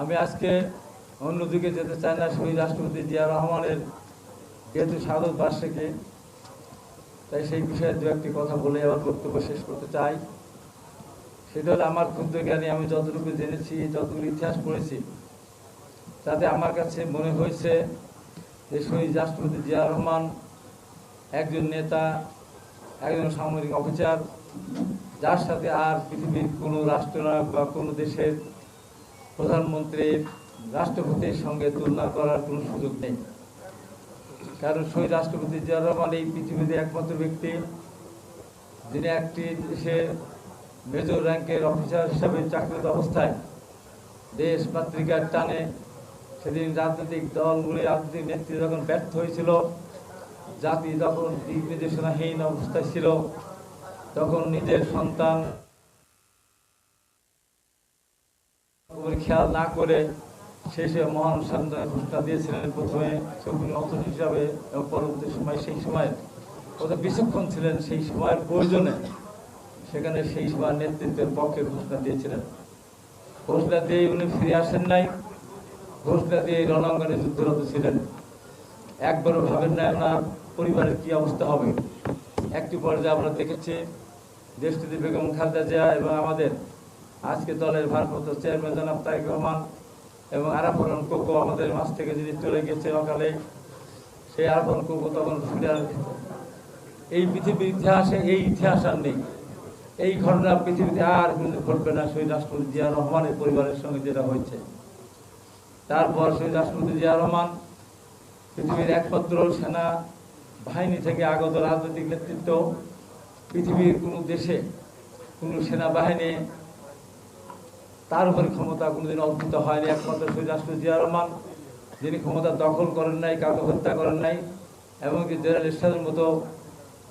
আমি আজকে অন্যদিকে যেতে চাই না শহীদ রাষ্ট্রপতি জিয়া রহমানের যেহেতু সাধক বার্ষিকী, তাই সেই বিষয়ে দু একটি কথা বলে আবার বক্তব্য শেষ করতে চাই। সেটা হলো আমার ক্ষুদ্র জ্ঞানী, আমি যতটুকু জেনেছি, যতটুকু ইতিহাস পড়েছি, তাতে আমার কাছে মনে হয়েছে যে শহীদ রাষ্ট্রপতি জিয়া রহমান একজন নেতা, একজন সামরিক অফিসার, যার সাথে আর পৃথিবীর কোনো রাষ্ট্রনায়ক বা কোনো দেশের প্রধানমন্ত্রীর রাষ্ট্রপতির সঙ্গে তুলনা করার কোনো সুযোগ নেই। কারণ সেই রাষ্ট্রপতি জিয়া এই পৃথিবীতে একমাত্র ব্যক্তি, যিনি একটি দেশে মেজর র্যাঙ্কের অফিসার হিসাবে চাকরিত অবস্থায় দেশ পত্রিকার টানে সেদিন রাজনৈতিক দলগুলি রাজনৈতিক নেতৃত্ব যখন ব্যর্থ হয়েছিল, জাতি যখন দিক নির্দেশনাহীন অবস্থায় ছিল, তখন নিজের সন্তান উপর খেয়াল না করে শেষে মহান সন্তান ঘোষণা দিয়েছিলেন প্রথমে সুপ্রিম অথরিটি হিসাবে এবং পরবর্তী সময় সেই সময় কত বিচক্ষণ ছিলেন সেই সময়ের প্রয়োজনে সেখানে সেই সময় নেতৃত্বের পক্ষে ঘোষণা দিয়েছিলেন। ঘোষণা দিয়ে উনি ফিরে আসেন নাই। ঘোষণা দিয়ে রণাঙ্গনে যুদ্ধরত ছিলেন। একবারও ভাবেন না ওনার পরিবারের কি অবস্থা হবে। একটি পর্যায়ে আমরা দেখেছি দেশটিতে বেগম খালেদা জিয়া এবং আমাদের আজকে দলের ভারপ্রাপ্ত চেয়ারম্যান জনাব তারেক রহমান এবং আরাফরন কোকো আমাদের মাছ থেকে যিনি চলে গেছে অকালে সেই আরাফরন কোকো তখন ফিরে এই পৃথিবীর ইতিহাসে এই ইতিহাস আর নেই। এই ঘটনা পৃথিবীতে আর ঘটবে না শহীদ রাষ্ট্রপতি জিয়া রহমানের পরিবারের সঙ্গে যেটা হয়েছে। তারপর শহীদ রাষ্ট্রপতি জিয়া রহমান পৃথিবীর একমাত্র সেনা বাহিনী থেকে আগত রাজনৈতিক নেতৃত্ব। পৃথিবীর কোনো দেশে কোনো সেনাবাহিনী তার উপরে ক্ষমতা কোনোদিন অর্পিত হয়নি। একমাত্র শহীদ রাষ্ট্রপতি জিয়া রহমান, যিনি ক্ষমতা দখল করেন নাই, কাউকে হত্যা করেন নাই, এমনকি জেনারেল স্টারের মতো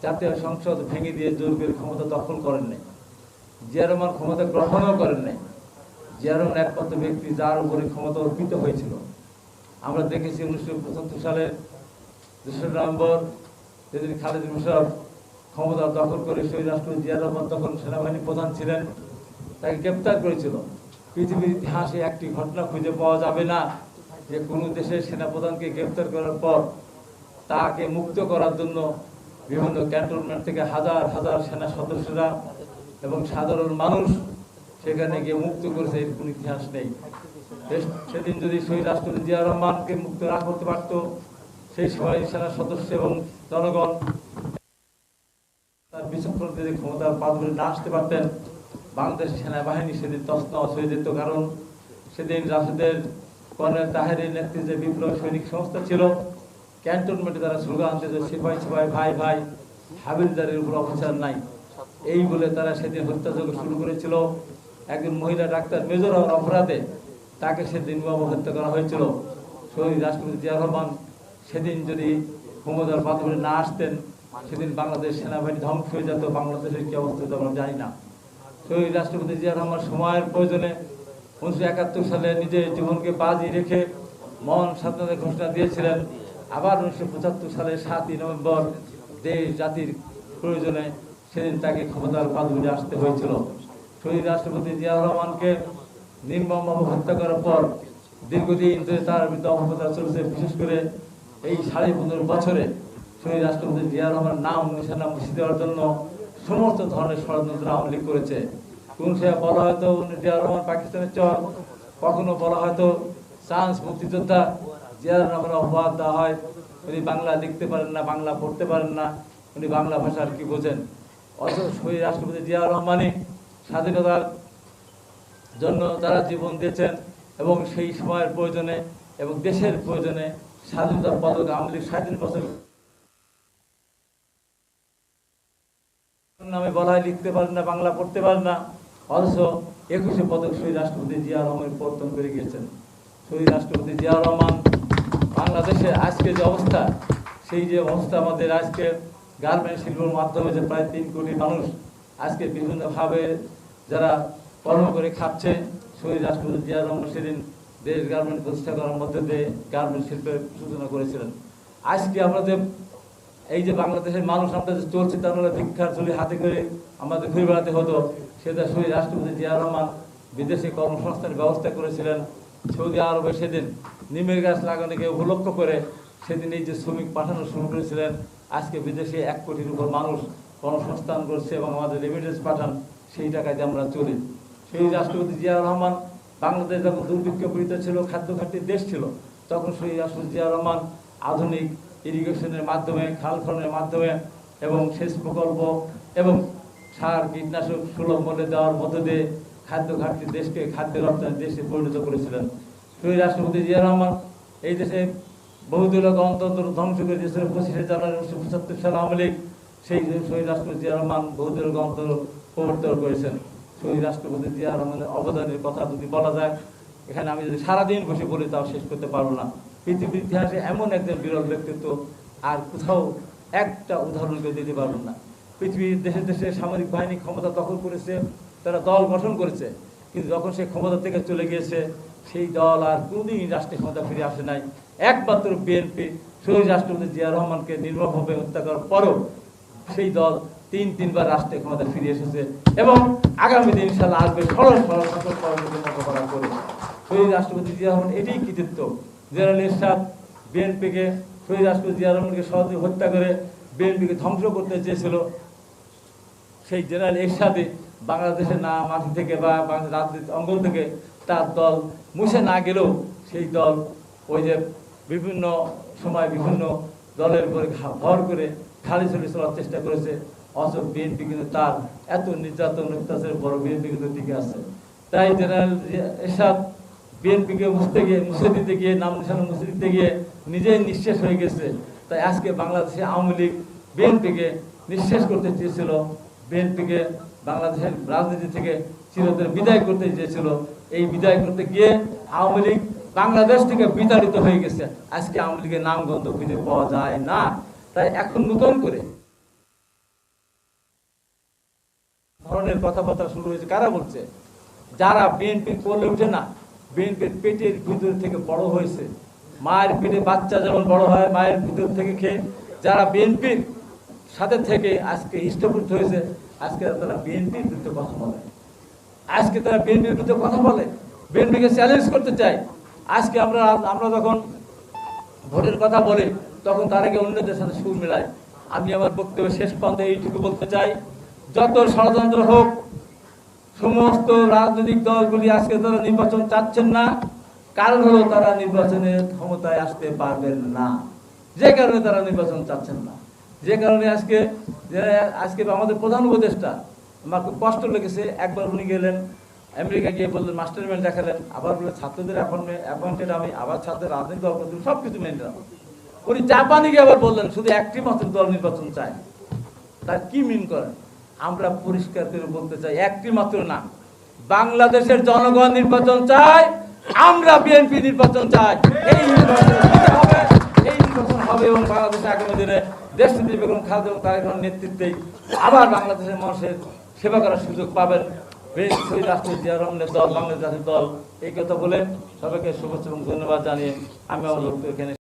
জাতীয় সংসদ ভেঙে দিয়ে জোর করে ক্ষমতা দখল করেন নাই। জিয়া রহমান ক্ষমতা গ্রহণও করেন নাই। জিয়া রহমান একমাত্র ব্যক্তি যার উপরে ক্ষমতা অর্পিত হয়েছিল। আমরা দেখেছি উনিশশো পঁচাত্তর সালের দোসরা নভেম্বর যেদিন খালেদ মুশারফ ক্ষমতা দখল করে শহীদ রাষ্ট্রপতি জিয়া রহমান তখন সেনাবাহিনী প্রধান ছিলেন, তাকে গ্রেপ্তার করেছিল। পৃথিবীর ইতিহাসে একটি ঘটনা খুঁজে পাওয়া যাবে না যে কোনো দেশের সেনাপ্রধানকে গ্রেপ্তার করার পর তাকে মুক্ত করার জন্য বিভিন্ন ক্যান্টনমেন্ট থেকে হাজার হাজার সেনা সদস্যরা এবং সাধারণ মানুষ সেখানে গিয়ে মুক্ত করেছে এর কোনো ইতিহাস নেই। সেদিন যদি শহীদ রাষ্ট্রপতি জিয়া রহমানকে মুক্ত না করতে পারত, সেই সময় সেনা সদস্য এবং জনগণ তার বিচক্ষণ যদি ক্ষমতার পাদবরে না আসতে পারতেন। বাংলাদেশ সেনাবাহিনী সেদিন তছনছ হয়ে যেত, কারণ সেদিন রাশেদের কর্নেল তাহেরের নেতৃত্বে বিপ্লব সৈনিক সংস্থা ছিল, ক্যান্টনমেন্টে তারা স্লোগান দিত সিপাই সিপাই ভাই ভাই, হাবিলদারের উপর অফিসার নাই। এই বলে তারা সেদিন হত্যাযজ্ঞ শুরু করেছিল। একজন মহিলা ডাক্তার মেজর হওয়ার অপরাধে তাকে সেদিন বাবু হত্যা করা হয়েছিল। শহীদ রাষ্ট্রপতি জিয়া রহমান সেদিন যদি ক্ষমতার পাদবরে না আসতেন, সেদিন বাংলাদেশ সেনাবাহিনী ধ্বংস হয়ে যেত, বাংলাদেশের কি অবস্থা আমরা জানি না। শহীদ রাষ্ট্রপতি জিয়া রহমান সময়ের প্রয়োজনে উনিশশো একাত্তর সালে নিজের জীবনকে বাজি রেখে মহান স্বাধীনতা ঘোষণা দিয়েছিলেন। আবার উনিশশো পঁচাত্তর সালের সাতই নভেম্বর দেশ জাতির প্রয়োজনে সেদিন তাকে ক্ষমতার পাদবীতে আসতে হয়েছিল। শহীদ রাষ্ট্রপতি জিয়া রহমানকে নির্মমভাবে হত্যা করার পর দীর্ঘদিন ধরে তার বিরুদ্ধে অপপ্রচার চলছে। বিশেষ করে এই সাড়ে পনেরো বছরে শহীদ রাষ্ট্রপতি জিয়া রহমানের নাম নিশানা মুছে দেওয়ার জন্য সমস্ত ধরনের ষড়যন্ত্র আওয়ামী করেছে। কোন সে বলা হয়তো জিয়া রহমান পাকিস্তানের চর, কখনো বলা হয়তো চান্স মুক্তিযোদ্ধা জিয়া রহমানের অপবাদ দেওয়া হয়, উনি বাংলা লিখতে পারেন না, বাংলা পড়তে পারেন না, উনি বাংলা ভাষার কি বোঝেন। অথচ শহীদ রাষ্ট্রপতি জিয়া রহমানই স্বাধীনতার জন্য তারা জীবন দিয়েছেন এবং সেই সময়ের প্রয়োজনে এবং দেশের প্রয়োজনে স্বাধীনতার পদক আওয়ামী লীগ স্বাধীন বছর নামে বলা হয় লিখতে পারেন না, বাংলা পড়তে পারেন না। অথচ একুশে পদক শহীদ রাষ্ট্রপতি জিয়া রহমান প্রবর্তন করে গিয়েছেন। শহীদ রাষ্ট্রপতি জিয়া রহমান বাংলাদেশের আজকে যে অবস্থা, সেই যে অবস্থা আমাদের আজকে গার্মেন্ট শিল্পের মাধ্যমে যে প্রায় তিন কোটি মানুষ আজকে বিভিন্নভাবে যারা কর্ম করে খাচ্ছে শহীদ রাষ্ট্রপতি জিয়া রহমান সেদিন দেশ গার্মেন্ট প্রতিষ্ঠা করার মধ্যে দিয়ে গার্মেন্ট শিল্পের সূচনা করেছিলেন। আজকে আমাদের এই যে বাংলাদেশের মানুষ যে চলছে, তার মানে ভিক্ষার চুলি হাতে করে আমাদের ঘুরে বেড়াতে হতো। সেটা শহীদ রাষ্ট্রপতি জিয়া রহমান বিদেশে কর্মসংস্থানের ব্যবস্থা করেছিলেন সৌদি আরবে সেদিন। নিমের গাছ লাগানোকে উপলক্ষ করে সেদিন এই যে শ্রমিক পাঠানো শুরু করেছিলেন। আজকে বিদেশে এক কোটির উপর মানুষ কর্মসংস্থান করছে এবং আমাদের রেমিটেন্স পাঠান, সেই টাকায় আমরা চলি। সেই রাষ্ট্রপতি জিয়া রহমান বাংলাদেশ যখন দুর্ভিক্ষ পীড়িত ছিল খাদ্য ঘাটতির দেশ ছিল, তখন সেই রাষ্ট্রপতি জিয়া রহমান আধুনিক ইরিগেশনের মাধ্যমে খাল খননের মাধ্যমে এবং সেচ প্রকল্প এবং সার, কীটনাশক সুলভ মূল্যে দেওয়ার মধ্য দিয়ে খাদ্য ঘাটতি দেশকে, খাদ্য রপ্তানি দেশে পরিণত করেছিলেন। সেই রাষ্ট্রপতি জিয়া রহমান এই দেশে বহুদলীয় গণতন্ত্র ধ্বংস করে দিয়েছিল। পঁচিশে জানুয়ারি উনিশশো পঁচাত্তর সাল আওয়ামী লীগ, সেই শহীদ রাষ্ট্রপতি জিয়া রহমান বহুদলীয় গণতন্ত্র প্রবর্তন করেছেন। শহীদ রাষ্ট্রপতি জিয়া রহমানের অবদানের কথা যদি বলা যায়, এখানে আমি যদি সারাদিন বসে বলি তাও শেষ করতে পারব না। পৃথিবীর ইতিহাসে এমন একজন বিরল ব্যক্তিত্ব আর কোথাও একটা উদাহরণ কেউ দিতে পারবেন না। পৃথিবীর দেশে দেশে সামরিক বাহিনী ক্ষমতা দখল করেছে, তারা দল গঠন করেছে, কিন্তু যখন সে ক্ষমতা থেকে চলে গিয়েছে, সেই দল আর কোনোদিন রাষ্ট্রীয় ক্ষমতা ফিরে আসে নাই। একমাত্র বিএনপি, শহীদ রাষ্ট্রপতি জিয়া রহমানকে নির্মমভাবে হত্যা করার পরও সেই দল তিন, তিনবার রাষ্ট্রীয় ক্ষমতা ফিরে এসেছে এবং আগামী দিন ইনশাল্লাহ আসবে সরল সরল সকল কর্মসূচি মতো করা করে শহীদ রাষ্ট্রপতি জিয়া রহমান এটাই কৃতিত্ব। জেনারেল এরশাদ বিএনপিকে শহীদ রাষ্ট্রপতি জিয়া রহমানকে সহজে হত্যা করে বিএনপিকে ধ্বংস করতে চেয়েছিল। সেই জেনারেল এরশাদে বাংলাদেশের না মাটি থেকে বা বাংলাদেশ রাজনীতি অঙ্গন থেকে তার দল মুছে না গেলেও সেই দল ওই যে বিভিন্ন সময় বিভিন্ন দলের উপরে ভর করে খালি ছড়ি চলার চেষ্টা করেছে। অথচ বিএনপি কিন্তু তার এত নির্যাতন অত্যাচারের বড় বিএনপি কিন্তু টিকে আছে। তাই জেনারেল এরশাদ বিএনপিকে মুছতে গিয়ে মুছে দিতে গিয়ে নাম নিশানা মুছে দিতে গিয়ে নিজেই নিঃশেষ হয়ে গেছে। তাই আজকে বাংলাদেশে আওয়ামী লীগ বিএনপিকে নিঃশেষ করতে চেয়েছিল। বিএনপিকে বাংলাদেশের রাজনীতি থেকে চিরতরে বিদায় করতে চেয়েছিল। এই বিদায় করতে গিয়ে আওয়ামী লীগ বাংলাদেশ থেকে বিতাড়িত হয়ে গেছে। আজকে আওয়ামী লীগের নাম গন্ধ খুঁজে পাওয়া যায় না। তাই এখন নতুন করে ধরনের কথাবার্তা শুরু হয়েছে। কারা বলছে? যারা বিএনপি করলে উঠে না বিএনপির পেটের ভিতর থেকে বড় হয়েছে। মায়ের পেটে বাচ্চা যেমন বড় হয়, মায়ের ভিতর থেকে খেয়ে যারা বিএনপির সাথে থেকে আজকে ইষ্টপুষ্ট হয়েছে, আজকে তারা বিএনপির বিরুদ্ধে কথা বলে। আজকে তারা বিএনপির বিরুদ্ধে কথা বলে। বিএনপিকে চ্যালেঞ্জ করতে চায়। আজকে আমরা আমরা যখন ভোটের কথা বলে, তখন তারাকে অন্যদের সাথে সুর মেলায়। আমি আমার বক্তব্য শেষ পর্যন্ত এইটুকু বলতে চাই, যত ষড়যন্ত্র হোক সমস্ত রাজনৈতিক দলগুলি আজকে তারা নির্বাচন চাচ্ছেন না, কারণ হলো তারা নির্বাচনে ক্ষমতায় আসতে পারবেন না। যে কারণে তারা নির্বাচন চাচ্ছেন না। যে কারণে আজকে আজকে আমাদের প্রধান উপদেষ্টা আমার খুব কষ্ট লেগেছে, একবার উনি গেলেন আমেরিকা গিয়ে বললেন মাস্টারম্যান দেখালেন। আবার বলে ছাত্রদের অ্যাপয়েন্টেড আমি, আবার ছাত্রদের রাজনীতি দল করতে সব কিছু মেনে নিলাম উনি জাপানি গিয়ে আবার বললেন, শুধু একটি মাত্র দল নির্বাচন চায় তার কি মিন করেন? আমরা পরিষ্কার করে বলতে চাই, একটি মাত্র না। বাংলাদেশের জনগণ নির্বাচন চায় আমরা বিএনপি নির্বাচন চাই। এই নির্বাচন হবে এবং বাংলাদেশে আগামী দিনে দেশ নীতি বেগম খালেদা এবং তারেক রহমানের নেতৃত্বে আবার বাংলাদেশের মানুষের সেবা করার সুযোগ পাবেন। দল, বাংলাদেশ দল, এই কথা বলে সবাইকে শুভেচ্ছা এবং ধন্যবাদ জানিয়ে আমি আমার বক্তব্য এখানে